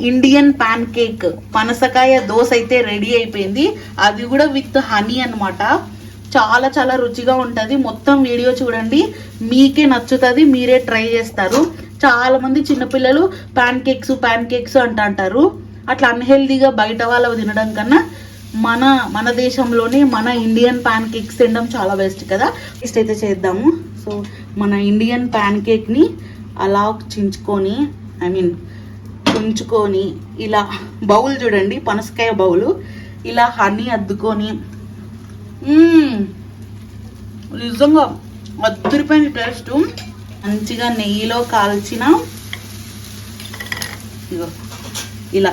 Indian pan cake పనసకాయ దోశ అయితే ready అయిపోయింది. అది కూడా విత్ హనీ అన్నమాట. చాలా చాలా రుచిగా ఉంటుంది. మొత్తం వీడియో చూడండి. మీకే నచ్చుతుంది. మీరే ట్రై చేస్తారు. చాలా మంది చిన్నపిల్లలు పాన్ కేక్స్ పాన్ కేక్స్ అంట అంటారు అట్లా అన్హెల్దీగా బయట వాళ్ళవి తినడం కన్నా మన మన దేశంలోనే మన ఇండియన్ పాన్ కేక్స్ తినడం చాలా బెస్ట్ కదా. టేస్ట్ అయితే చేద్దాము. సో మన ఇండియన్ ప్యాన్ కేక్ని అలా చించుకొని ఐ మీన్ ఉంచుకొని ఇలా బౌల్ చూడండి పనసకాయ బౌలు. ఇలా హనీ అద్దుకొని. నిజంగా అద్దరిపోయిన టేస్ట్. మంచిగా నెయ్యిలో కాల్చిన. ఇగో ఇలా.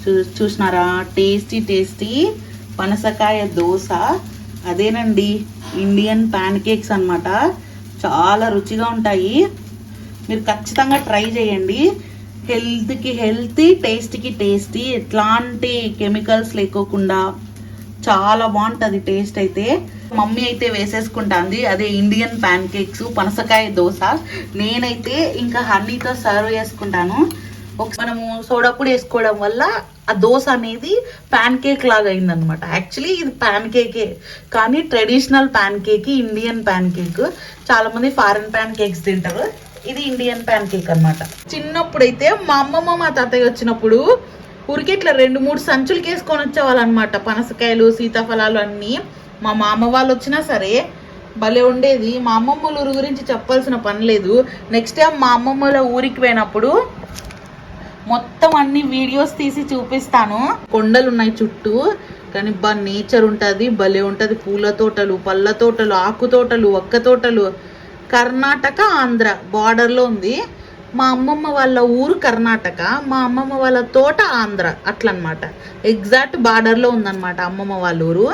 చూ చూసినారా? టేస్టీ టేస్టీ పనసకాయ దోశ. అదేనండి ఇండియన్ ప్యాన్ కేక్స్ అనమాట చాలా రుచిగా ఉంటాయి. మీరు ఖచ్చితంగా ట్రై చేయండి. హెల్త్కి హెల్తీ టేస్ట్కి టేస్టీ ఎట్లాంటి కెమికల్స్ లేకోకుండా చాలా బాగుంటుంది టేస్ట్ అయితే. మమ్మీ అయితే వేసేసుకుంటాంది. అదే ఇండియన్ ప్యాన్ కేక్స్ పనసకాయ దోశ. నేనైతే ఇంకా హనీతో సర్వ్ చేసుకుంటాను. ఒక మనము సోడాపొడి వేసుకోవడం వల్ల ఆ దోశ అనేది ప్యాన్ కేక్ లాగా అయిందనమాట యాక్చువల్లీ ఇది ప్యాన్ కేకే కానీ traditional pancake Indian pancake చాలామంది ఫారిన్ ప్యాన్ కేక్స్ తింటారు. ఇది ఇండియన్ ప్యాన్ కేక్ అనమాట చిన్నప్పుడైతే మా అమ్మమ్మ మా తాతయ్య వచ్చినప్పుడు ఊరికి ఇట్లా రెండు మూడు సంచులు వేసుకొని వచ్చేవాళ్ళు అనమాట పనసకాయలు సీతాఫలాలు అన్నీ. మా మామ వాళ్ళు వచ్చినా సరే భలే ఉండేది. మా అమ్మమ్మల ఊరు గురించి చెప్పాల్సిన పని లేదు. నెక్స్ట్ టైం మా అమ్మమ్మల ఊరికి పోయినప్పుడు మొత్తం అన్ని వీడియోస్ తీసి చూపిస్తాను. కొండలు ఉన్నాయి చుట్టూ. కానీ బా నేచర్ ఉంటుంది భలే ఉంటుంది. పూల తోటలు పళ్ళ తోటలు ఆకు తోటలు ఒక్క తోటలు. కర్ణాటక ఆంధ్ర బార్డర్లో ఉంది. మా అమ్మమ్మ వాళ్ళ ఊరు కర్ణాటక మా అమ్మమ్మ వాళ్ళ తోట ఆంధ్ర అట్లనమాట. ఎగ్జాక్ట్ బార్డర్లో ఉందన్నమాట అమ్మమ్మ వాళ్ళ ఊరు.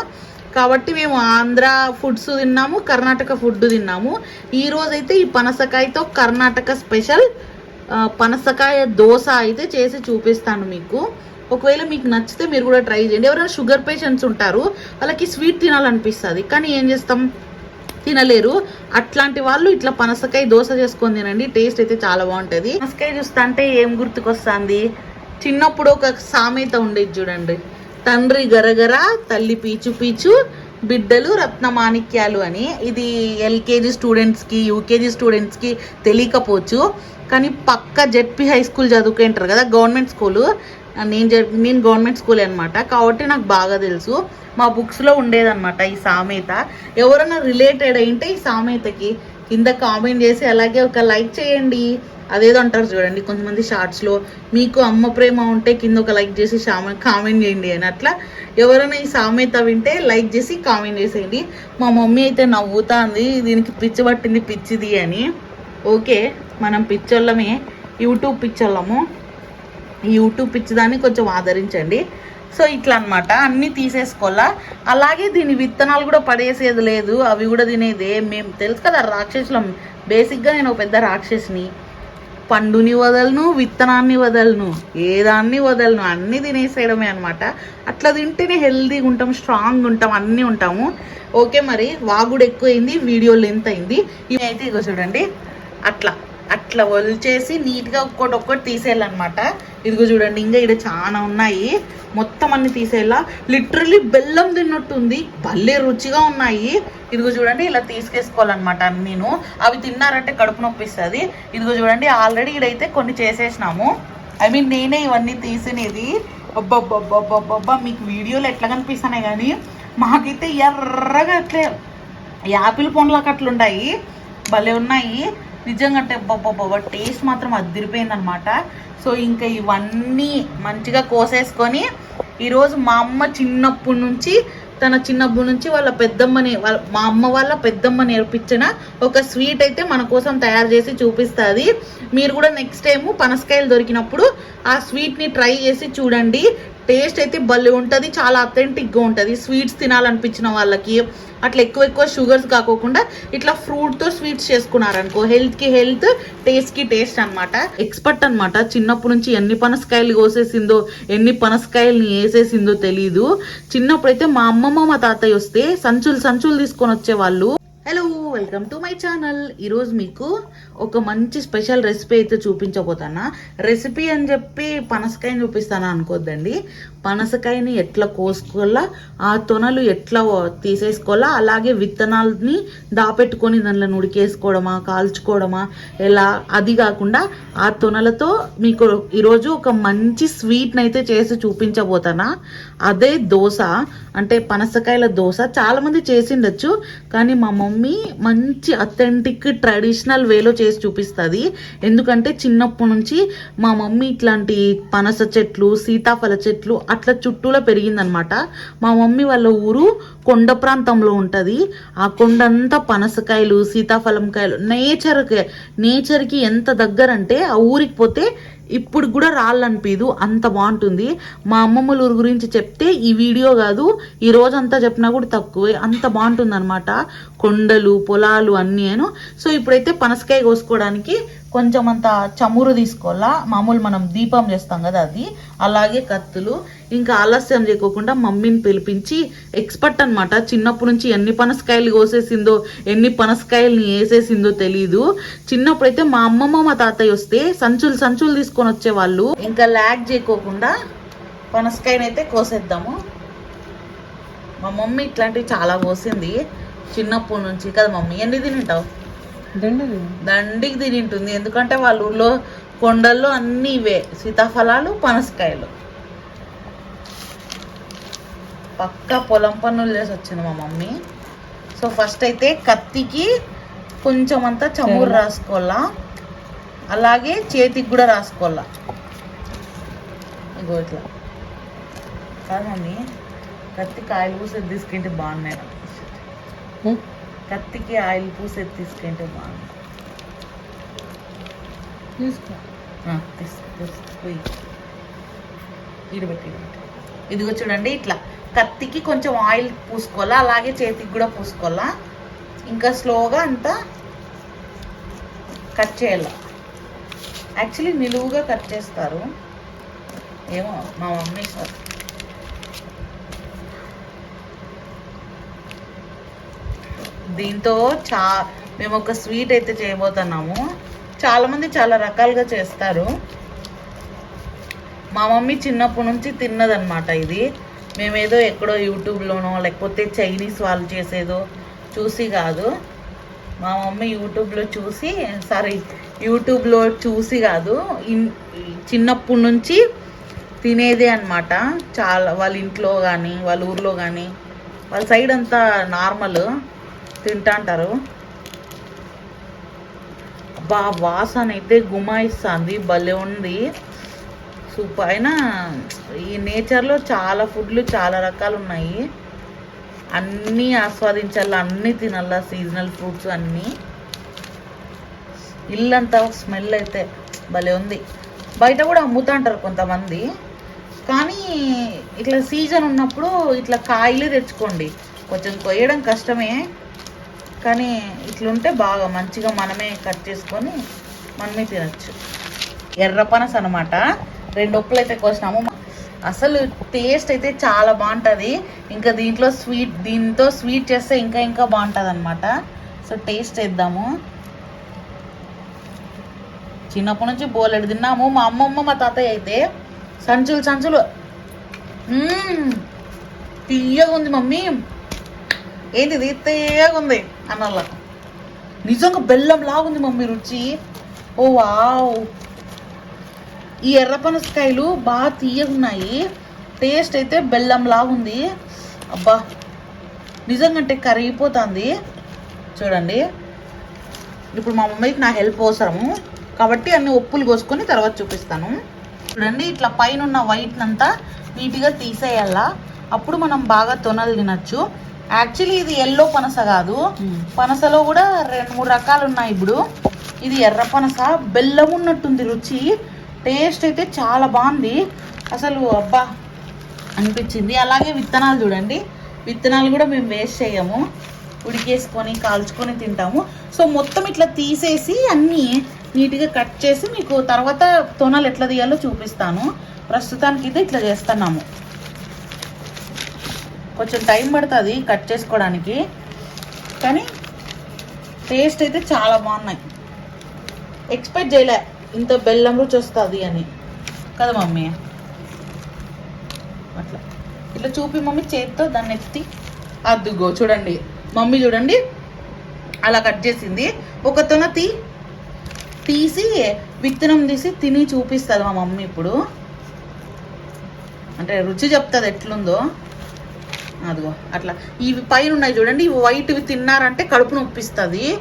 కాబట్టి మేము ఆంధ్ర ఫుడ్స్ తిన్నాము కర్ణాటక ఫుడ్ తిన్నాము. ఈరోజైతే ఈ పనసకాయతో కర్ణాటక స్పెషల్ పనసకాయ దోశ అయితే చేసి చూపిస్తాను మీకు. ఒకవేళ మీకు నచ్చితే మీరు కూడా ట్రై చేయండి. ఎవరైనా షుగర్ పేషెంట్స్ ఉంటారు వాళ్ళకి స్వీట్ తినాలనిపిస్తుంది. కానీ ఏం చేస్తాం? తినలేరు. అట్లాంటి వాళ్ళు ఇట్లా పనసకాయ దోశ చేసుకొని తినండి. టేస్ట్ అయితే చాలా బాగుంటుంది. పనసకాయ చూస్తా అంటే ఏం గుర్తుకొస్తుంది? చిన్నప్పుడు ఒక సామెత ఉండేది చూడండి. తండ్రి గరగర తల్లి పీచు పీచు బిడ్డలు రత్నమాణిక్యాలు అని. ఇది ఎల్కేజీ స్టూడెంట్స్కి యూకేజీ స్టూడెంట్స్కి తెలియకపోవచ్చు. కానీ పక్క జెడ్పీ హై స్కూల్ చదువుకుంటారు కదా గవర్నమెంట్ స్కూలు. నేను జడ్- నేను గవర్నమెంట్ స్కూల్ అనమాట కాబట్టి నాకు బాగా తెలుసు. మా బుక్స్లో ఉండేదన్నమాట ఈ సామెత. ఎవరైనా రిలేటెడ్ అయింటే ఈ సామెతకి కింద కామెంట్ చేసి అలాగే ఒక లైక్ చేయండి. అదేదో అంటారు చూడండి కొంతమంది షార్ట్స్లో మీకు అమ్మ ప్రేమ ఉంటే కింద ఒక లైక్ చేసి కామెంట్ చేయండి అని అట్లా. ఎవరైనా ఈ సామెత వింటే లైక్ చేసి కామెంట్ చేసేయండి. మా మమ్మీ అయితే నవ్వుతాంది దీనికి పిచ్చి పట్టింది పిచ్చిది అని. ఓకే మనం పిచ్చోళ్ళమే. యూట్యూబ్ పిచ్చోళ్ళము. యూట్యూబ్ పిచ్చిదాన్ని కొంచెం ఆదరించండి. సో ఇట్లా అన్నమాట అన్నీ తీసేసుకోవాలా? అలాగే దీని విత్తనాలు కూడా పడేసేది లేదు. అవి కూడా తినేదే. మేము తెలుసు కదా రాక్షసులం. బేసిక్గా నేను ఒక పెద్ద రాక్షసిని. పండుని వదలను విత్తనాన్ని వదలను ఏ దాన్ని వదలను అన్నీ తినేసేయడమే అనమాట అట్లా తింటేనే హెల్తీగా ఉంటాం స్ట్రాంగ్ ఉంటాం అన్నీ ఉంటాము. ఓకే మరి వాగుడు ఎక్కువైంది వీడియో లెంత్ అయింది. ఇవి అయితే ఇగో చూడండి. అట్లా. అట్లా వలిచేసి నీట్గా ఒక్కటి ఒక్కటి తీసేయాలన్నమాట. ఇదిగో చూడండి ఇంకా ఇక్కడ చాలా ఉన్నాయి. మొత్తం అన్ని తీసేయాల? లిటరలీ బెల్లం తిన్నట్టుంది. భలే రుచిగా ఉన్నాయి. ఇదిగో చూడండి ఇలా తీసుకేసుకోవాలన్నమాట నేను. అవి తిన్నారంటే కడుపు నొప్పిస్తుంది. ఇదిగో చూడండి ఆల్రెడీ ఇడైతే కొన్ని చేసేసినాము. ఐ మీన్ నేనే ఇవన్నీ తీసినది. అబ్బబ్బబ్బబ్బబ్బబ్బా మీకు వీడియోలు ఎట్లా కనిపిస్తున్నాయి కానీ మాకైతే ఎర్రగా అట్లే యాపిల్ పండ్లకు అట్లుంటాయి భలే ఉన్నాయి. నిజంగా అంటే బాబా టేస్ట్ మాత్రం అదిరిపోయింది అనమాట సో ఇంకా ఇవన్నీ మంచిగా కోసేసుకొని ఈరోజు మా అమ్మ చిన్నప్పటి నుంచి తన చిన్నప్పటి నుంచి వాళ్ళ పెద్దమ్మని వాళ్ళ మా అమ్మ వాళ్ళ పెద్దమ్మ నేర్పించిన ఒక స్వీట్ అయితే మన కోసం తయారు చేసి చూపిస్తుంది. మీరు కూడా నెక్స్ట్ టైం పనసకాయలు దొరికినప్పుడు ఆ స్వీట్ని ట్రై చేసి చూడండి. టేస్ట్ అయితే భలే ఉంటుంది చాలా అథెంటిక్గా ఉంటుంది. స్వీట్స్ తినాలనిపించిన వాళ్ళకి అట్లా ఎక్కువ ఎక్కువ షుగర్స్ కాకోకుండా ఇట్లా ఫ్రూట్తో స్వీట్స్ చేసుకున్నారనుకో హెల్త్కి హెల్త్ టేస్ట్కి టేస్ట్ అనమాట ఎక్స్పర్ట్ అనమాట చిన్నప్పటి నుంచి ఎన్ని పనసకాయలు కోసేసిందో ఎన్ని పనసకాయలని వేసేసిందో తెలీదు. చిన్నప్పుడైతే మా అమ్మమ్మ మా తాతయ్య వస్తే సంచులు సంచులు తీసుకొని వచ్చేవాళ్ళు. Hello welcome to my channel ఈరోజు మీకు ఒక మంచి స్పెషల్ రెసిపీ అయితే చూపించబోతానా రెసిపీ అని చెప్పి పనసకాయని చూపిస్తానా అనుకోద్దండి. పనసకాయని ఎట్లా కోసుకోవాలా ఆ తొనలు ఎట్లా తీసేసుకోవాలా అలాగే విత్తనాలని దాపెట్టుకొని దానిలో ఉడికేసుకోవడమా కాల్చుకోవడమా ఎలా అది కాకుండా ఆ తొనలతో మీకు ఈరోజు ఒక మంచి స్వీట్ని అయితే చేసి చూపించబోతానా అదే దోశ అంటే పనసకాయల దోశ చాలామంది చేసిండొచ్చు కానీ మా మమ్మీ మంచి అథెంటిక్ ట్రెడిషనల్ వేలో చేసి చూపిస్తుంది. ఎందుకంటే చిన్నప్పటి నుంచి మా మమ్మీ ఇట్లాంటి పనస చెట్లు సీతాఫల చెట్లు అట్లా చుట్టూలో పెరిగిందనమాట. మా మమ్మీ వాళ్ళ ఊరు కొండ ప్రాంతంలో ఉంటుంది. ఆ కొండ అంతా పనసకాయలు సీతాఫలం కాయలు నేచర్కి నేచర్కి ఎంత దగ్గర అంటే ఆ ఊరికి పోతే ఇప్పుడు కూడా రాళ్ళనిపించదు అంత బాగుంటుంది. మా అమ్మమ్మల ఊరు గురించి చెప్తే ఈ వీడియో కాదు ఈ రోజంతా చెప్పినా కూడా తక్కువే అంత బాగుంటుంది అనమాట కొండలు పొలాలు అన్నీను సో ఇప్పుడైతే పనసకాయ కోసుకోవడానికి కొంచెం అంత చమురు తీసుకోవాలా? మామూలు మనం దీపం చేస్తాం కదా అది. అలాగే కత్తులు ఇంకా ఆలస్యం చేయకోకుండా మమ్మీని పిలిపించి ఎక్స్పర్ట్ అన్నమాట. చిన్నప్పటి నుంచి ఎన్ని పనసకాయలు కోసేసిందో ఎన్ని పనసకాయల్ని వేసేసిందో తెలీదు. చిన్నప్పుడైతే మా అమ్మమ్మ మా తాతయ్య వస్తే సంచులు సంచులు తీసుకొని వచ్చేవాళ్ళు. ఇంకా ల్యాగ్ చేయకోకుండా పనసకాయనైతే కోసేద్దాము. మా మమ్మీ ఇట్లాంటివి చాలా కోసింది. చిన్నప్పటి నుంచి కదా మమ్మీ ఎన్ని తింటావు దండది దండికి తింటుంది ఎందుకంటే వాళ్ళ ఊర్లో కొండల్లో అన్నీ ఇవే. సీతాఫలాలు పనసకాయలు. పక్క పొలం పనులు చేసి వచ్చింది మా మమ్మీ. సో ఫస్ట్ అయితే కత్తికి కొంచెం అంతా చమురు రాసుకోవాలా. అలాగే చేతికి కూడా రాసుకోవాలా. ఇగో ఇట్లా. కాదు మమ్మీ కత్తికి ఆయిల్ పూసేది తీసుకుంటే బాగున్నాయి కత్తికి ఆయిల్ పూసేది తీసుకుంటే బాగున్నాయి. తీసుకో. ఆ, తీస్- తీస్- పోయి. ఈడబెట్టి ఈడబెట్టి. ఇదిగో చూడండి ఇట్లా. కత్తికి కొంచెం ఆయిల్ పూసుకోవాలా అలాగే చేతికి కూడా పూసుకోవాలా. ఇంకా స్లోగా అంతా కట్ చేయాలా. యాక్చువల్లీ నిలువుగా కట్ చేస్తారు. ఏమో మా మమ్మీ సార్. దీంతో చా మేము ఒక స్వీట్ అయితే చేయబోతున్నాము. చాలామంది చాలా రకాలుగా చేస్తారు. మా మమ్మీ చిన్నప్పటి నుంచి తిన్నదనమాట ఇది. మేమేదో ఎక్కడో యూట్యూబ్లోనో లేకపోతే చైనీస్ వాళ్ళు చేసేదో చూసి కాదు. మా మమ్మీ యూట్యూబ్లో చూసి సారీ యూట్యూబ్లో చూసి కాదు. ఇన్- చిన్నప్పటి నుంచి తినేదే అన్నమాట. చాలా వాళ్ళ ఇంట్లో కానీ వాళ్ళ ఊర్లో కానీ వాళ్ళ సైడ్ అంతా నార్మల్ తింటాంటారు బా వాసన అయితే గుమాయిస్తుంది భలే ఉంది. సూపర్ అయినా ఈ నేచర్లో చాలా ఫుడ్లు చాలా రకాలు ఉన్నాయి. అన్నీ ఆస్వాదించాలా అన్నీ తినాల సీజనల్ ఫ్రూట్స్ అన్నీ. ఇల్లంతా స్మెల్ అయితే భలే ఉంది. బయట కూడా అమ్ముతుంటారు కొంతమంది. కానీ ఇట్లా సీజన్ ఉన్నప్పుడు ఇట్లా కాయలే తెచ్చుకోండి. కొంచెం కొయ్యడం కష్టమే. కానీ ఇట్లుంటే బాగా మంచిగా మనమే కట్ చేసుకొని మనమే తినచ్చు. ఎర్రపనస అనమాట రెండు ఒప్పులు అయితే కోసినాము. అసలు టేస్ట్ అయితే చాలా బాగుంటుంది. ఇంకా దీంట్లో స్వీట్ దీంతో స్వీట్ చేస్తే ఇంకా ఇంకా బాగుంటుంది అనమాట సో టేస్ట్ చేద్దాము. చిన్నప్పటి నుంచి బోలెడు తిన్నాము. మా అమ్మమ్మ మా తాతయ్య అయితే సంచులు సంచులు. తీయగా ఉంది మమ్మీ. ఏంటి ఇది? తీయగా ఉంది అన్నలా నిజంగా బెల్లం లాగుంది మమ్మీ రుచి. Oh wow. ఈ ఎర్ర పనసకాయలు బాగా తీయగా ఉన్నాయి. టేస్ట్ అయితే బెల్లం లాగుంది అబ్బా నిజంగా అంటే కరిగిపోతుంది. చూడండి. ఇప్పుడు మా మమ్మీకి నా హెల్ప్ అవసరము. కాబట్టి అన్ని ఉప్పులు కోసుకొని తర్వాత చూపిస్తాను. చూడండి ఇట్లా పైన ఉన్న వైట్ అంతా నీట్గా తీసేయాలా. అప్పుడు మనం బాగా తొనలు తినచ్చు. యాక్చువల్లీ ఇది ఎల్లో పనస కాదు. పనసలో కూడా రెండు మూడు రకాలు ఉన్నాయి ఇప్పుడు. ఇది ఎర్ర పనస. బెల్లం ఉన్నట్టుంది రుచి. టేస్ట్ అయితే చాలా బాగుంది. అసలు అబ్బా అనిపించింది. అలాగే విత్తనాలు చూడండి. విత్తనాలు కూడా మేము వేస్ట్ చేయము. ఉడికేసుకొని కాల్చుకొని తింటాము. సో మొత్తం ఇట్లా తీసేసి అన్నీ నీట్గా కట్ చేసి మీకు తర్వాత తొనలు ఎట్లా తీయాలో చూపిస్తాను. ప్రస్తుతానికి అయితే ఇట్లా చేస్తున్నాము. కొంచెం టైం పడుతుంది కట్ చేసుకోవడానికి. కానీ టేస్ట్ అయితే చాలా బాగున్నాయి. ఎక్స్పెక్ట్ చేయలే. ఇంత బెల్లం రుచి వస్తుంది అని. కదా మమ్మీ? అట్లా. ఇట్లా చూపి మమ్మీ చేతితో దాన్ని ఎత్తి. అద్దుగో చూడండి. మమ్మీ చూడండి. అలా కట్ చేసింది. ఒకతోన తీ తీసి విత్తనం తీసి తిని చూపిస్తుంది మా మమ్మీ ఇప్పుడు. అంటే రుచి చెప్తుంది ఎట్లుందో. అదిగో అట్లా. ఇవి పైన ఉన్నాయి చూడండి. ఇవి వైట్వి తిన్నారంటే కడుపు నొప్పిస్తుంది.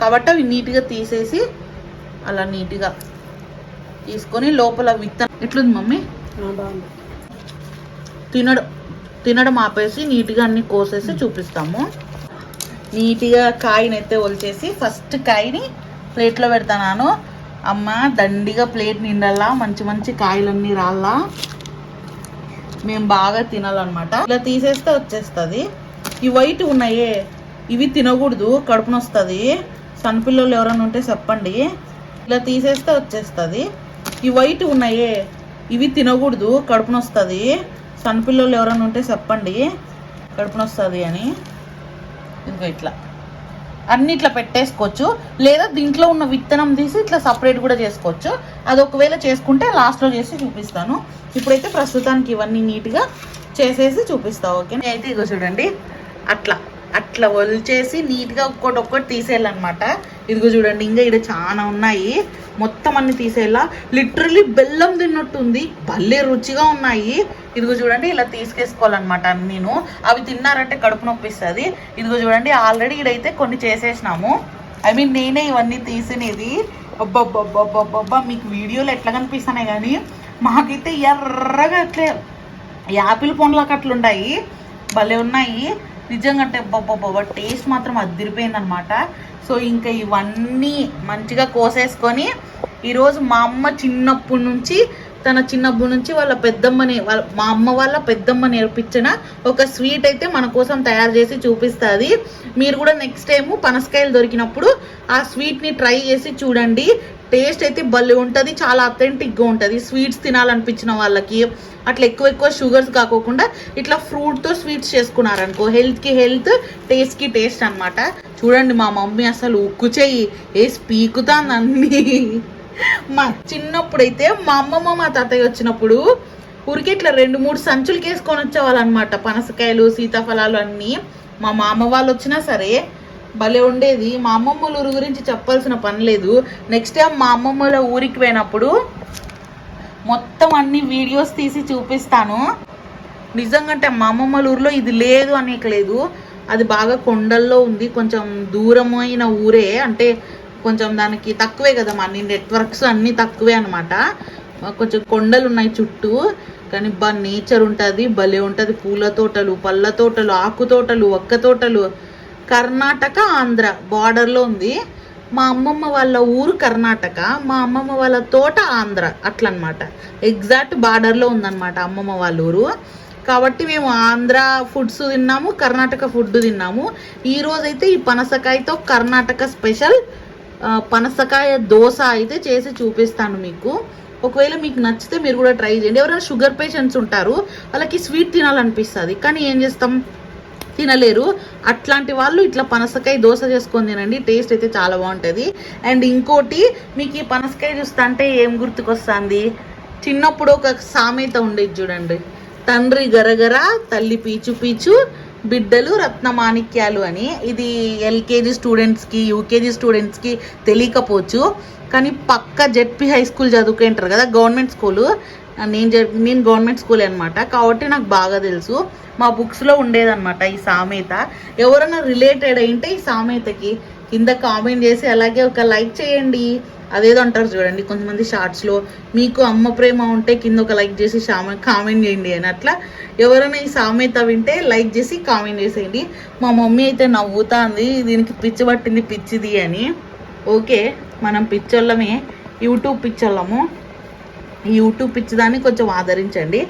కాబట్టి అవి నీట్గా తీసేసి అలా నీట్గా తీసుకొని లోపల విత్తనం ఎట్లుంది మమ్మీ? తినడం తినడం ఆపేసి నీట్గా అన్ని కోసేసి చూపిస్తాము. నీట్గా కాయనైతే ఒలిచేసి ఫస్ట్ కాయని ప్లేట్లో పెడతాను అమ్మ దండిగా ప్లేట్ నిండల్లా మంచి మంచి కాయలన్నీ రాల్లా మేము బాగా తినాలన్నమాట. ఇలా తీసేస్తే వచ్చేస్తుంది. ఈ వైట్ ఉన్నాయే ఇవి తినకూడదు కడుపున వస్తుంది సన్నపిల్లలు ఎవరైనా ఉంటే చెప్పండి. ఇలా తీసేస్తే వచ్చేస్తుంది. ఈ వైట్ ఉన్నాయే ఇవి తినకూడదు కడుపున వస్తుంది సన్నపిల్లలు ఎవరైనా ఉంటే చెప్పండి కడుపున వస్తుంది అని. ఇదిగో ఇట్లా. అన్ని ఇట్లా పెట్టేసుకోవచ్చు. లేదా దీంట్లో ఉన్న విత్తనం తీసి ఇట్లా సపరేట్ కూడా చేసుకోవచ్చు. అది ఒకవేళ చేసుకుంటే లాస్ట్లో చేసి చూపిస్తాను. ఇప్పుడైతే ప్రస్తుతానికి ఇవన్నీ నీట్గా చేసేసి చూపిస్తా ఓకే అయితే ఇగో చూడండి. అట్లా అట్లా ఒలిచేసి నీట్గా ఒక్కటి ఒక్కటి తీసేయాలన్నమాట. ఇదిగో చూడండి ఇంకా ఇక్కడ చాలా ఉన్నాయి. మొత్తం అన్ని తీసేలా లిటరలీ బెల్లం తిన్నట్టుంది. భలే రుచిగా ఉన్నాయి. ఇదిగో చూడండి ఇలా తీసుకేసుకోవాలన్నమాట నేను అవి తిన్నారంటే కడుపు నొప్పిస్తుంది. ఇదిగో చూడండి ఆల్రెడీ ఇడైతే కొన్ని చేసేసినాము. ఐ మీన్ నేనే ఇవన్నీ తీసినది. అబ్బబ్బబ్బబ్బబ్బా మీకు వీడియోలు ఎట్లా కనిపిస్తున్నాయి కానీ మాకైతే ఎర్రగా అట్లే యాపిల్ పండ్లకు అట్లున్నాయి భలే ఉన్నాయి. నిజంగా అంటే బాబా టేస్ట్ మాత్రం అదిరిపోయింది అనమాట సో ఇంకా ఇవన్నీ మంచిగా కోసేసుకొని ఈరోజు మా అమ్మ చిన్నప్పటి నుంచి తన చిన్నప్పటి నుంచి వాళ్ళ పెద్దమ్మని వాళ్ళ మా అమ్మ వాళ్ళ పెద్దమ్మ నేర్పించిన ఒక స్వీట్ అయితే మన కోసం తయారు చేసి చూపిస్తుంది. మీరు కూడా నెక్స్ట్ టైం పనసకాయలు దొరికినప్పుడు ఆ స్వీట్ని ట్రై చేసి చూడండి. టేస్ట్ అయితే భలే ఉంటుంది చాలా అథెంటిక్గా ఉంటుంది. స్వీట్స్ తినాలనిపించిన వాళ్ళకి. అట్లా ఎక్కువ ఎక్కువ షుగర్స్ కాకోకుండా ఇట్లా ఫ్రూట్తో స్వీట్స్ చేసుకున్నారనుకో హెల్త్కి హెల్త్ టేస్ట్కి టేస్ట్ అనమాట చూడండి మా మమ్మీ అసలు ఉక్కు చెయ్యి ఏ పీకుతాంది మా చిన్నప్పుడైతే మా అమ్మమ్మ మా తాతయ్య వచ్చినప్పుడు ఊరికి ఇట్లా రెండు మూడు సంచులకి వేసుకొని వచ్చేవాళ్ళు అనమాట పనసకాయలు సీతాఫలాలు అన్నీ. మా మామ వాళ్ళు వచ్చినా సరే భలే ఉండేది. మా అమ్మమ్మల ఊరు గురించి చెప్పాల్సిన పని లేదు. నెక్స్ట్ టైం మా అమ్మమ్మల ఊరికి పోయినప్పుడు మొత్తం అన్ని వీడియోస్ తీసి చూపిస్తాను. నిజంగా అంటే మా అమ్మమ్మల ఊర్లో ఇది లేదు అనేక లేదు అది బాగా కొండల్లో ఉంది. కొంచెం దూరమైన ఊరే. అంటే కొంచెం దానికి తక్కువే కదా అన్ని నెట్వర్క్స్ అన్నీ తక్కువే అనమాట కొంచెం కొండలు ఉన్నాయి చుట్టూ కానీ బా నేచర్ ఉంటుంది భలే ఉంటుంది. పూల తోటలు పళ్ళ తోటలు ఆకు తోటలు ఒక్క తోటలు. కర్ణాటక ఆంధ్ర బార్డర్లో ఉంది. మా అమ్మమ్మ వాళ్ళ ఊరు కర్ణాటక మా అమ్మమ్మ వాళ్ళ తోట ఆంధ్ర అట్లనమాట ఎగ్జాక్ట్ బార్డర్లో ఉందన్నమాట అమ్మమ్మ వాళ్ళ ఊరు. కాబట్టి మేము ఆంధ్ర ఫుడ్స్ తిన్నాము కర్ణాటక ఫుడ్ తిన్నాము. ఈరోజైతే ఈ పనసకాయతో కర్ణాటక స్పెషల్ పనసకాయ దోశ అయితే చేసి చూపిస్తాను మీకు. ఒకవేళ మీకు నచ్చితే మీరు కూడా ట్రై చేయండి. ఎవరైనా షుగర్ పేషెంట్స్ ఉంటారు వాళ్ళకి స్వీట్ తినాలనిపిస్తుంది. కానీ ఏం చేస్తాం? తినలేరు. అట్లాంటి వాళ్ళు ఇట్లా పనసకాయ దోశ చేసుకొని తినండి. టేస్ట్ అయితే చాలా బాగుంటుంది. అండ్ ఇంకోటి మీకు ఈ పనసకాయ చూస్తా అంటే ఏం గుర్తుకొస్తుంది? చిన్నప్పుడు ఒక సామెత ఉండేది చూడండి. తండ్రి గరగర తల్లి పీచు పీచు బిడ్డలు రత్నమాణిక్యాలు అని. ఇది ఎల్కేజీ స్టూడెంట్స్కి యూకేజీ స్టూడెంట్స్కి తెలియకపోవచ్చు. కానీ పక్క జెడ్పీ హై స్కూల్ చదువుకుంటారు కదా గవర్నమెంట్ స్కూలు. నేను జడ్ నేను గవర్నమెంట్ స్కూల్ అనమాట కాబట్టి నాకు బాగా తెలుసు. మా బుక్స్లో ఉండేదన్నమాట ఈ సామెత. ఎవరైనా రిలేటెడ్ అయింటే ఈ సామెతకి కింద కామెంట్ చేసి అలాగే ఒక లైక్ చేయండి. అదేదో అంటారు చూడండి కొంతమంది షార్ట్స్లో మీకు అమ్మ ప్రేమ ఉంటే కింద ఒక లైక్ చేసి షామ కామెంట్ చేయండి అని అట్లా ఎవరైనా ఈ సామెత వింటే లైక్ చేసి కామెంట్ చేసేయండి. మా మమ్మీ అయితే నవ్వుతాంది దీనికి పిచ్చి పట్టింది పిచ్చిది అని. ఓకే మనం పిచ్చోళ్ళమే యూట్యూబ్ పిచ్చోళ్ళము. యూట్యూబ్ పిచ్చిదాన్ని కొంచెం ఆదరించండి.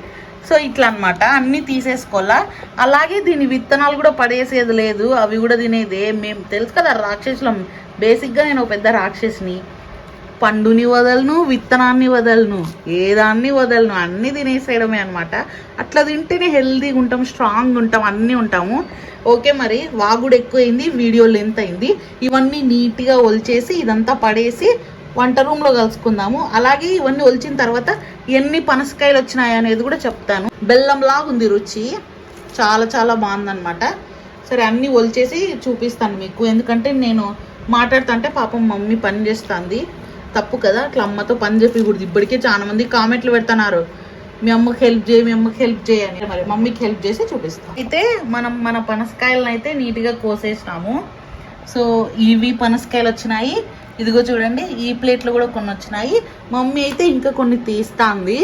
సో ఇట్లా అనమాట అన్నీ తీసేసుకోవాలా? అలాగే దీని విత్తనాలు కూడా పడేసేది లేదు అవి కూడా తినేదే. మేము తెలుసు కదా రాక్షసులం. బేసిక్గా నేను ఒక పెద్ద రాక్షసిని. పండుని వదలను విత్తనాన్ని వదలను ఏదాన్ని వదలను అన్నీ తినేసేయడమే అనమాట అట్లా తింటేనే హెల్తీగా ఉంటాం స్ట్రాంగ్ ఉంటాం అన్నీ ఉంటాము. ఓకే మరి వాగుడు ఎక్కువైంది వీడియో లెంత్ అయింది. ఇవన్నీ నీట్గా ఒలిచేసి ఇదంతా పడేసి వంట రూమ్లో కలుసుకుందాము. అలాగే ఇవన్నీ ఒలిచిన తర్వాత ఎన్ని పనసకాయలు వచ్చినాయి అనేది కూడా చెప్తాను. బెల్లంలాగా ఉంది రుచి. చాలా చాలా బాగుందన్నమాట. సరే అన్నీ ఒలిచేసి చూపిస్తాను మీకు. ఎందుకంటే నేను మాట్లాడుతుంటే పాపం మమ్మీ పని చేస్తుంది. తప్పు కదా? అట్లా అమ్మతో పని చెప్పకూడదు. ఇప్పటికే చాలా మంది కామెంట్లు పెడుతున్నారు. మీ అమ్మకి హెల్ప్ చేయి మీ అమ్మకి హెల్ప్ చేయని మరి మమ్మీకి హెల్ప్ చేసి చూపిస్తాం. అయితే మనం మన పనసకాయలను అయితే నీట్గా కోసేసినాము. సో ఇవి పనసకాయలు వచ్చినాయి. ఇదిగో చూడండి ఈ ప్లేట్లో కూడా కొన్ని వచ్చినాయి. మమ్మీ అయితే ఇంకా కొన్ని తీస్తాంది.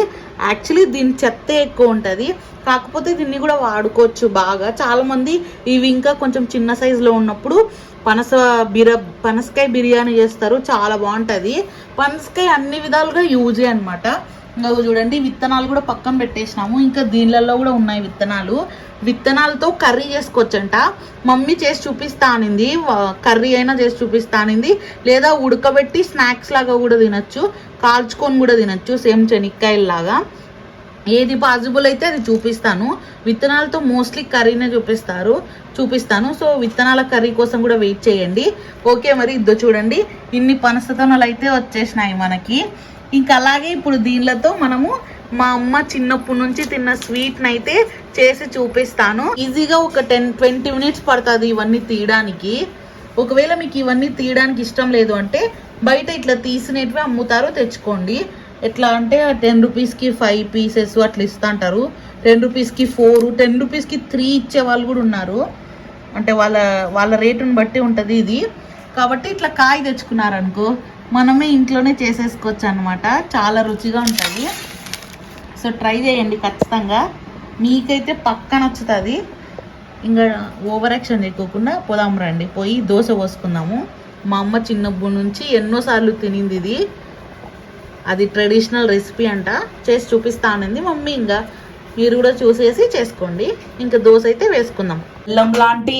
యాక్చువల్లీ దీని చెత్త ఎక్కువ ఉంటుంది. కాకపోతే దీన్ని కూడా వాడుకోవచ్చు బాగా. చాలామంది ఇవి ఇంకా కొంచెం చిన్న సైజులో ఉన్నప్పుడు పనస బిర పనసకాయ బిర్యానీ చేస్తారు. చాలా బాగుంటుంది. పనసకాయ అన్ని విధాలుగా యూజే అనమాట ఇంకా చూడండి విత్తనాలు కూడా పక్కన పెట్టేసినాము. ఇంకా దీనిలలో కూడా ఉన్నాయి విత్తనాలు. విత్తనాలతో కర్రీ చేసుకోవచ్చంట. మమ్మీ చేసి చూపిస్తా అనింది. కర్రీ అయినా చేసి చూపిస్తా అనింది. లేదా ఉడకబెట్టి స్నాక్స్ లాగా కూడా తినచ్చు. కాల్చుకొని కూడా తినచ్చు సేమ్ శనక్కాయల్లాగా ఏది పాసిబుల్ అయితే అది చూపిస్తాను. విత్తనాలతో మోస్ట్లీ కర్రీనే చూపిస్తారు చూపిస్తాను. సో విత్తనాల కర్రీ కోసం కూడా వెయిట్ చేయండి. ఓకే మరి ఇద్దో చూడండి. ఇన్ని పనసతనలు అయితే వచ్చేసినాయి మనకి. ఇంకా అలాగే ఇప్పుడు దీనిలతో మనము మా అమ్మ చిన్నప్పటి నుంచి తిన్న స్వీట్ని అయితే చేసి చూపిస్తాను. ఈజీగా ఒక టెన్ ట్వంటీ మినిట్స్ పడుతుంది ఇవన్నీ తీయడానికి. ఒకవేళ మీకు ఇవన్నీ తీయడానికి ఇష్టం లేదు అంటే బయట ఇట్లా తీసినవి అమ్ముతారు తెచ్చుకోండి. ఎట్లా అంటే టెన్ రూపీస్కి ఫైవ్ పీసెస్ అట్లా ఇస్తుంటారు టెన్ రూపీస్కి ఫోర్ టెన్ రూపీస్కి త్రీ ఇచ్చే వాళ్ళు కూడా ఉన్నారు. అంటే వాళ్ళ వాళ్ళ రేటుని బట్టి ఉంటుంది ఇది. కాబట్టి ఇట్లా కాయ తెచ్చుకున్నారనుకో మనమే ఇంట్లోనే చేసేసుకోవచ్చు అనమాట చాలా రుచిగా ఉంటుంది సో ట్రై చేయండి ఖచ్చితంగా. మీకైతే పక్క నచ్చుతుంది. ఇంకా ఓవర్ యాక్షన్ చేయకోకుండా పోదాం రండి. పోయి దోశ పోసుకుందాము. మా అమ్మ చిన్నప్పటి నుంచి ఎన్నోసార్లు తినింది ఇది. అది ట్రెడిషనల్ రెసిపీ అంట. చేసి చూపిస్తా అనింది మమ్మీ ఇంకా మీరు కూడా చూసేసి చేసుకోండి. ఇంకా దోశ అయితే వేసుకుందాం. బెల్లం లాంటి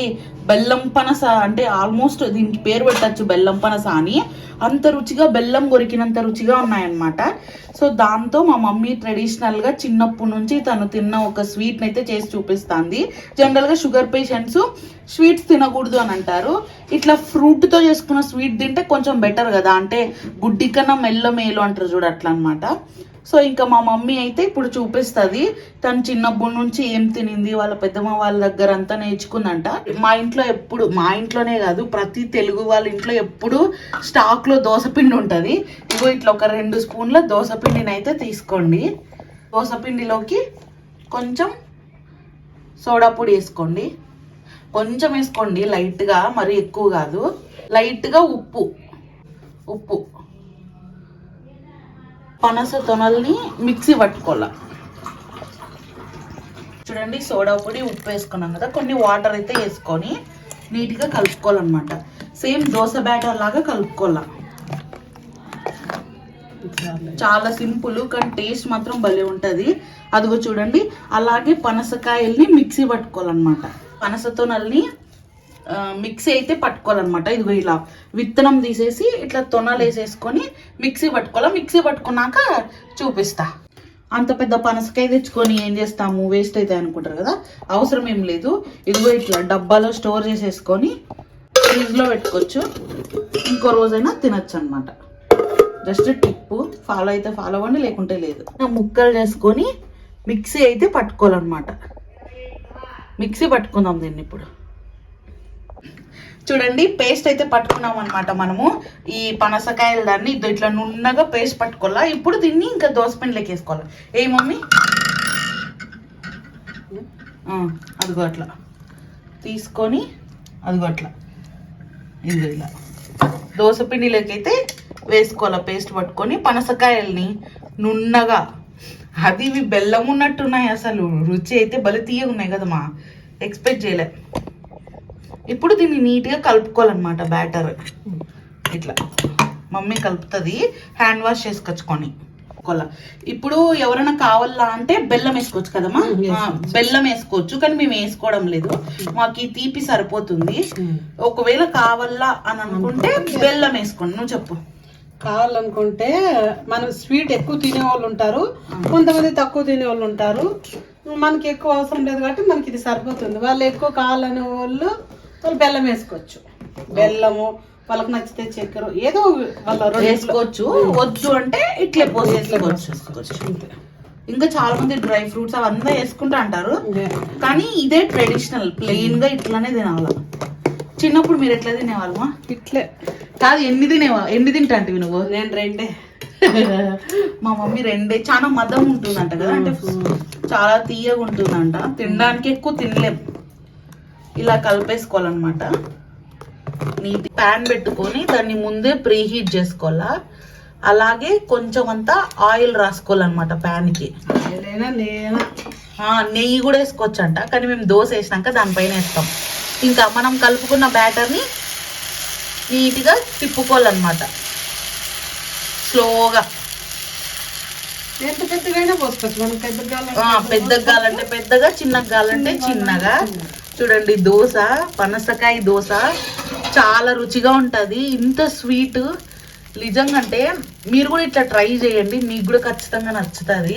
బెల్లం పనస అంటే ఆల్మోస్ట్ దీనికి పేరు పెట్టచ్చు బెల్లం పనస అని. అంత రుచిగా బెల్లం కొరికినంత రుచిగా ఉన్నాయన్నమాట. సో దాంతో మా మమ్మీ ట్రెడిషనల్గా చిన్నప్పటి నుంచి తను తిన్న ఒక స్వీట్ని అయితే చేసి చూపిస్తుంది. జనరల్గా షుగర్ పేషెంట్స్ స్వీట్స్ తినకూడదు అని అంటారు. ఇట్లా ఫ్రూట్తో చేసుకున్న స్వీట్ తింటే కొంచెం బెటర్ కదా. అంటే గుడ్డి కన్నా మెల్ల మేలు అంటారు చూడు అట్లా అనమాట సో ఇంకా మా మమ్మీ అయితే ఇప్పుడు చూపిస్తుంది. తను చిన్నప్పటి నుంచి ఏం తినింది వాళ్ళ పెద్దమ్మ వాళ్ళ దగ్గర అంతా నేర్చుకుందంట. మా ఇంట్లో ఎప్పుడు మా ఇంట్లోనే కాదు ప్రతి తెలుగు వాళ్ళ ఇంట్లో ఎప్పుడు స్టాక్లో దోశపిండి ఉంటుంది. ఇగో ఇట్లా ఒక రెండు స్పూన్ల దోశపిండిని అయితే తీసుకోండి. దోశపిండిలోకి కొంచెం సోడా పొడి వేసుకోండి. కొంచెం వేసుకోండి లైట్గా మరి ఎక్కువ కాదు. లైట్గా ఉప్పు ఉప్పు. పనస తొనల్ని మిక్సీ పట్టుకోవాలి. చూడండి సోడా పొడి ఉప్పు వేసుకున్నాం కదా కొన్ని వాటర్ అయితే వేసుకొని నీట్గా కలుపుకోవాలన్నమాట. సేమ్ దోశ బ్యాటర్ లాగా కలుపుకోవాలి. చాలా సింపుల్ కానీ టేస్ట్ మాత్రం భలే ఉంటుంది. అదిగో చూడండి అలాగే పనసకాయల్ని మిక్సీ పట్టుకోవాలన్నమాట. పనసతో తొనల్ని మిక్సీ అయితే పట్టుకోవాలన్నమాట. ఇదిగో ఇలా విత్తనం తీసేసి ఇట్లా తొనలు వేసేసుకొని మిక్సీ పట్టుకోవాలి? మిక్సీ పట్టుకున్నాక చూపిస్తా. అంత పెద్ద పనసకాయ తెచ్చుకొని ఏం చేస్తాము? వేస్ట్ అవుతాయి అనుకుంటారు కదా? అవసరం ఏం లేదు. ఇదిగో ఇట్లా డబ్బాలో స్టోర్ చేసేసుకొని ఫ్రిడ్జ్లో పెట్టుకోవచ్చు. ఇంకో రోజైనా తినచ్చు అనమాట జస్ట్ టిప్ ఫాలో అయితే ఫాలో అవ్వండి లేకుంటే లేదు. ముక్కలు చేసుకొని మిక్సీ అయితే పట్టుకోవాలన్నమాట. మిక్సీ పట్టుకుందాం దీన్ని ఇప్పుడు. చూడండి పేస్ట్ అయితే పట్టుకున్నాం అనమాట మనము. ఈ పనసకాయల దాన్ని ఇట్లా నున్నగా పేస్ట్ పట్టుకోవాలా? ఇప్పుడు దీన్ని ఇంకా దోసపిండిలోకి వేసుకోవాలి. ఏ మమ్మీ? అదిగో అట్లా. తీసుకొని అదిగో అట్లా. ఇది ఇలా. దోసపిండిలోకి అయితే వేసుకోవాలి పేస్ట్ పట్టుకొని. పనసకాయల్ని నున్నగా. అది ఇవి బెల్లం ఉన్నట్టున్నాయి అసలు. రుచి అయితే బలి తీయగా ఉన్నాయి కదమ్మా. ఎక్స్పెక్ట్ చేయలే. ఇప్పుడు దీన్ని నీట్గా కలుపుకోవాలన్నమాట బ్యాటర్. ఇట్లా. మమ్మీ కలుపుతుంది. హ్యాండ్ వాష్ చేసుకొచ్చుకొని. కొల ఇప్పుడు ఎవరైనా కావాలా అంటే బెల్లం వేసుకోవచ్చు కదమ్మా? బెల్లం వేసుకోవచ్చు. కానీ మేము వేసుకోవడం లేదు. మాకు ఈ తీపి సరిపోతుంది. ఒకవేళ కావాలా అని అనుకుంటే బెల్లం వేసుకోండి. నువ్వు చెప్పు. కావాలనుకుంటే మనం స్వీట్ ఎక్కువ తినే వాళ్ళు ఉంటారు కొంతమంది తక్కువ తినే వాళ్ళు ఉంటారు. మనకి ఎక్కువ అవసరం లేదు కాబట్టి మనకి ఇది సరిపోతుంది. వాళ్ళు ఎక్కువ కావాలనే వాళ్ళు వాళ్ళు బెల్లం వేసుకోవచ్చు. బెల్లము వాళ్ళకి నచ్చితే చక్కెర ఏదో వాళ్ళ వేసుకోవచ్చు. వద్దు అంటే ఇట్లే పోసేసుకోవచ్చు అంతే. ఇంకా చాలా మంది డ్రై ఫ్రూట్స్ అవంతా వేసుకుంటా అంటారు. కానీ ఇదే ట్రెడిషనల్ ప్లెయిన్గా ఇట్లానే తినాలి. చిన్నప్పుడు మీరు ఎట్లా తినేవాళ్ళమా? ఇట్లే. కాదు ఎన్ని తినేవా? ఎన్ని తింటా అంటే నువ్వు? నేను రెండే. మా మమ్మీ రెండే. చాలా మదం ఉంటుందంట కదా అంటే చాలా తీయగా ఉంటుందంట. తినడానికి ఎక్కువ తినలేం. ఇలా కలిపేసుకోవాలన్నమాట. నీటి ప్యాన్ పెట్టుకొని దాన్ని ముందే ప్రీ హీట్ చేసుకోవాలా? అలాగే కొంచెం అంతా ఆయిల్ రాసుకోవాలన్నమాట ప్యాన్కి. నెయ్యి కూడా వేసుకోవచ్చు అంట కానీ మేము దోశ వేసినాక దానిపైన వేస్తాం. ఇంకా మనం కలుపుకున్న బ్యాటర్ని నీట్గా తిప్పుకోవాలన్నమాట. స్లోగా. పెద్దగా కావాలంటే పెద్దగా చిన్నగా. కావాలంటే చిన్నగా. చూడండి దోశ పనసకాయ దోశ చాలా రుచిగా ఉంటుంది. ఇంత స్వీట్. నిజంగా అంటే మీరు కూడా ఇట్లా ట్రై చేయండి మీకు కూడా ఖచ్చితంగా నచ్చుతుంది.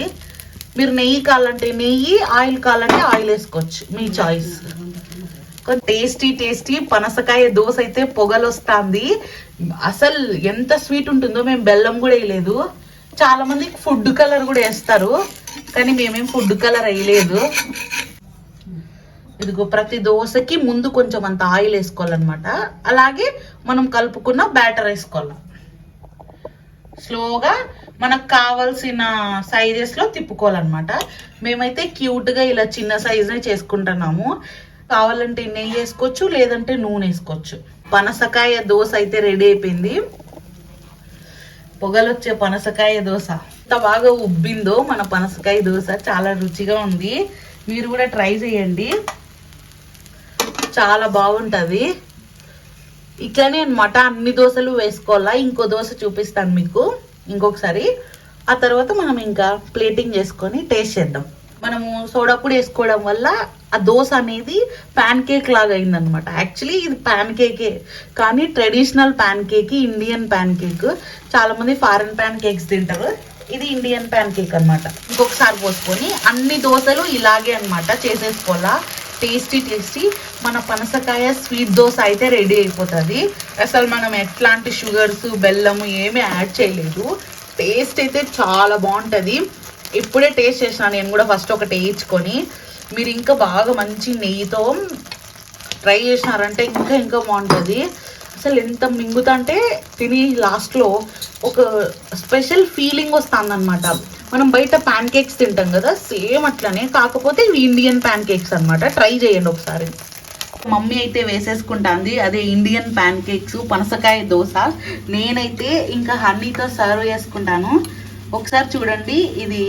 మీరు నెయ్యి కావాలంటే నెయ్యి ఆయిల్ కావాలంటే ఆయిల్ వేసుకోవచ్చు మీ చాయిస్ టేస్టీ టేస్టీ పనసకాయ దోశ అయితే పొగలు వస్తుంది అసలు ఎంత స్వీట్ ఉంటుందో మేము బెల్లం కూడా వేయలేదు. చాలా మంది ఫుడ్ కలర్ కూడా వేస్తారు. కానీ మేమేం ఫుడ్ కలర్ వేయలేదు. ఇదిగో ప్రతి దోశకి ముందు కొంచెం అంత ఆయిల్ వేసుకోవాలన్నమాట. అలాగే మనం కలుపుకున్న బ్యాటర్ వేసుకోవాలి. స్లోగా మనకు కావాల్సిన సైజెస్లో తిప్పుకోవాలన్నమాట. మేమైతే క్యూట్గా ఇలా చిన్న సైజే చేసుకుంటున్నాము. కావాలంటే నెయ్యి వేసుకోవచ్చు లేదంటే నూనె వేసుకోవచ్చు. పనసకాయ దోశ అయితే రెడీ అయిపోయింది. పొగలొచ్చే పనసకాయ దోశ. ఎంత బాగా ఉబ్బిందో మన పనసకాయ దోశ. చాలా రుచిగా ఉంది. మీరు కూడా ట్రై చేయండి. చాలా బాగుంటుంది. ఇట్లానే అనమాట అన్ని దోశలు వేసుకోవాలా? ఇంకో దోశ చూపిస్తాను మీకు. ఇంకొకసారి. ఆ తర్వాత మనం ఇంకా ప్లేటింగ్ చేసుకొని టేస్ట్ చేద్దాం. మనము సోడాపొడి వేసుకోవడం వల్ల ఆ దోశ అనేది ప్యాన్ కేక్ లాగా అయిందనమాట యాక్చువల్లీ ఇది ప్యాన్ కేకే కానీ traditional pancake Indian pancake చాలామంది ఫారెన్ ప్యాన్ కేక్స్ తింటారు. ఇది ఇండియన్ ప్యాన్ కేక్ అనమాట ఇంకొకసారి పోసుకొని అన్ని దోశలు ఇలాగే అనమాట చేసేసుకోవాలా? టేస్టీ టేస్టీ మన పనసకాయ స్వీట్ దోశ అయితే రెడీ అయిపోతుంది. అసలు మనం ఎట్లాంటి షుగర్స్ బెల్లము ఏమీ యాడ్ చేయలేదు. టేస్ట్ అయితే చాలా బాగుంటుంది. ఇప్పుడే టేస్ట్ చేసిన నేను కూడా ఫస్ట్ ఒకటి వేయించుకొని మీరు ఇంకా బాగా మంచి నెయ్యితో ట్రై చేసినారంటే ఇంకా ఇంకా బాగుంటుంది. అసలు ఎంత మింగుతంటే తిని లాస్ట్లో ఒక స్పెషల్ ఫీలింగ్ వస్తుంది మనం బయట ప్యాన్ కేక్స్ తింటాం కదా సేమ్ అట్లనే. కాకపోతే ఇవి ఇండియన్ ప్యాన్ కేక్స్ అనమాట ట్రై చేయండి ఒకసారి. మమ్మీ అయితే వేసేసుకుంటాంది. అదే ఇండియన్ ప్యాన్ కేక్స్ పనసకాయ దోశ. నేనైతే ఇంకా హనీతో సర్వ్ చేసుకుంటాను. ఒకసారి చూడండి ఇది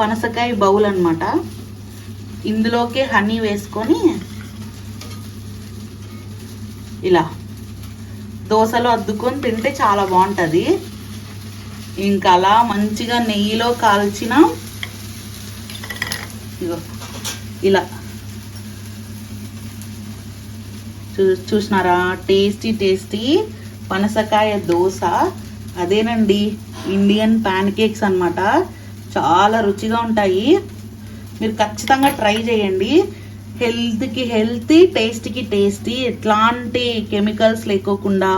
పనసకాయ బౌల్ అనమాట ఇందులోకే హనీ వేసుకొని ఇలా దోశలో అద్దుకొని తింటే చాలా బాగుంటుంది. ఇంకా అలా మంచిగా నెయ్యిలో కాల్చిన ఇగో ఇలా. చూ చూసినారా? టేస్టీ టేస్టీ పనసకాయ దోశ. అదేనండి ఇండియన్ ప్యాన్ కేక్స్ అనమాట చాలా రుచిగా ఉంటాయి. మీరు ఖచ్చితంగా ట్రై చేయండి. హెల్త్కి హెల్తీ టేస్ట్కి టేస్టీ ఎట్లాంటి కెమికల్స్ లేకోకుండా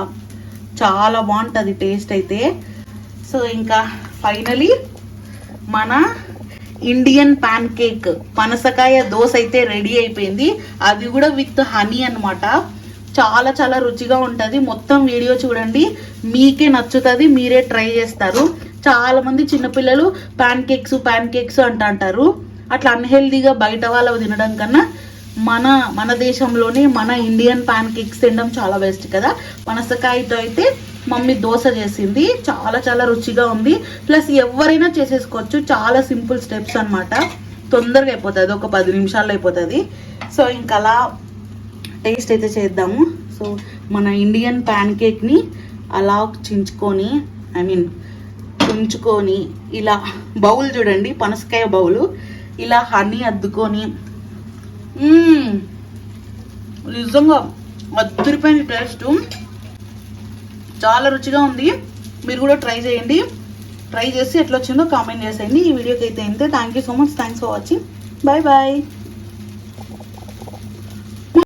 చాలా బాగుంటుంది టేస్ట్ అయితే. సో ఇంకా ఫైనలీ మన ఇండియన్ పాన్ కేక్ పనసకాయ దోశ అయితే రెడీ అయిపోయింది. అది కూడా విత్ హనీ అన్నమాట. చాలా చాలా రుచిగా ఉంటుంది. మొత్తం వీడియో చూడండి. మీకే నచ్చుతుంది మీరే ట్రై చేస్తారు. చాలా మంది చిన్నపిల్లలు పాన్ కేక్స్ పాన్ కేక్స్ అంట అంటారు. అట్లా అన్హెల్దీగా బయట వాళ్ళవి తినడం కన్నా మన మన దేశంలోనే మన ఇండియన్ ప్యాన్ కేక్స్ తినడం చాలా బెస్ట్ కదా. పనసకాయతో అయితే మమ్మీ దోశ చేసింది. చాలా చాలా రుచిగా ఉంది. ప్లస్ ఎవరైనా చేసేసుకోవచ్చు. చాలా సింపుల్ స్టెప్స్ అనమాట తొందరగా అయిపోతుంది. ఒక పది నిమిషాల్లో అయిపోతుంది. సో ఇంకా అలా టేస్ట్ అయితే చేద్దాము. సో మన ఇండియన్ ప్యాన్ కేక్ని అలా చించుకొని ఐ మీన్ తుంచుకొని ఇలా బౌల్ చూడండి. పనసకాయ బౌలు. ఇలా హనీ అద్దుకొని. నిజంగా అద్దరిపోయిన టేస్ట్. చాలా రుచిగా ఉంది. మీరు కూడా ట్రై చేయండి. ట్రై చేసి ఎట్లా వచ్చిందో కామెంట్ చేసేయండి. ఈ వీడియోకి అయితే అంతే thank you so much thanks for watching bye bye